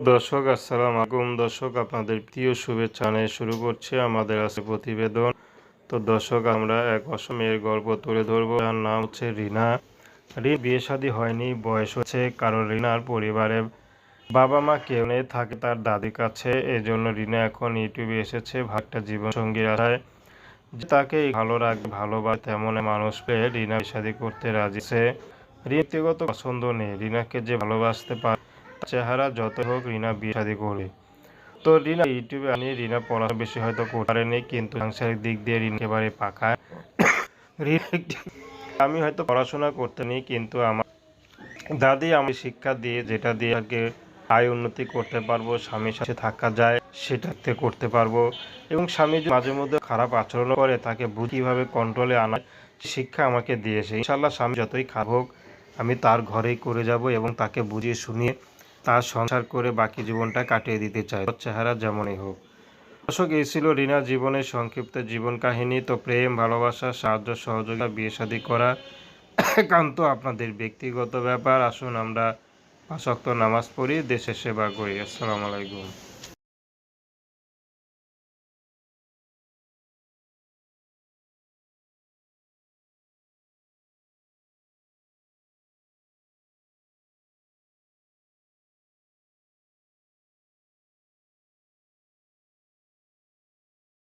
দর্শক, আসসালাম আলাইকুম। দর্শক, আপনাদের প্রিয় শুভেচ্ছা নিয়ে শুরু করছে আমাদের আছে প্রতিবেদন। তো দর্শক, আমরা এক অসমের গল্প তুলে ধরবো। যার নাম হচ্ছে রিনা। রিন বিয়ে শাদী হয়নি, বয়স হচ্ছে কারণ রিনার পরিবারে বাবা মা কেউ নেই, থাকে তার দাদির কাছে। এই জন্য রিনা এখন ইউটিউবে এসেছে, ভাগটা জীবন সঙ্গীর আশায়। যে তাকে ভালো রাখবে, ভালোবাসে, তেমন মানুষ পেয়ে রিনা বিয়ে শাদী করতে রাজি সে রিন ব্যক্তিগত পছন্দ নেই, রিনাকে যে ভালোবাসতে পারে চেহারা যত হোক রিনা বিয়ে শাদী করবে। তো রিনা ইউটিউবে আনি রিনা পড়া বেশি হয়তো করতে পারেনি, কিন্তু সাংসারিক দিক দিয়ে রিনা একেবারে পাকা। আমি হয়তো পড়াশোনা করতে নেই কিন্তু আমার দাদি আমি শিক্ষা দিয়ে, যেটা দিয়ে আগে আয় উন্নতি করতে পারব, স্বামীর সাথে থাকা যায়, সেটাতে করতে পারব। এবং স্বামী মাঝে মধ্যে খারাপ আচরণ করে, তাকে কীভাবে কন্ট্রোলে আনা শিক্ষা আমাকে দিয়েছে। ইনশাল্লাহ স্বামী যতই খারাপ হোক, আমি তার ঘরেই করে যাব এবং তাকে বুঝিয়ে শুনিয়ে তার সংসার করে বাকি জীবনটা কাটিয়ে দিতে চায়। চেহারা যেমনই হোক। দর্শক, এই ছিল রিনা জীবনের সংক্ষিপ্ত জীবন কাহিনী। তো প্রেম, ভালোবাসা, সাহায্য, সহযোগিতা, বিয়ে শাদী করা একান্ত আপনাদের ব্যক্তিগত ব্যাপার। আসুন আমরা আসক্ত নামাজ পড়ি, দেশের সেবা করি। আসসালামু আলাইকুম।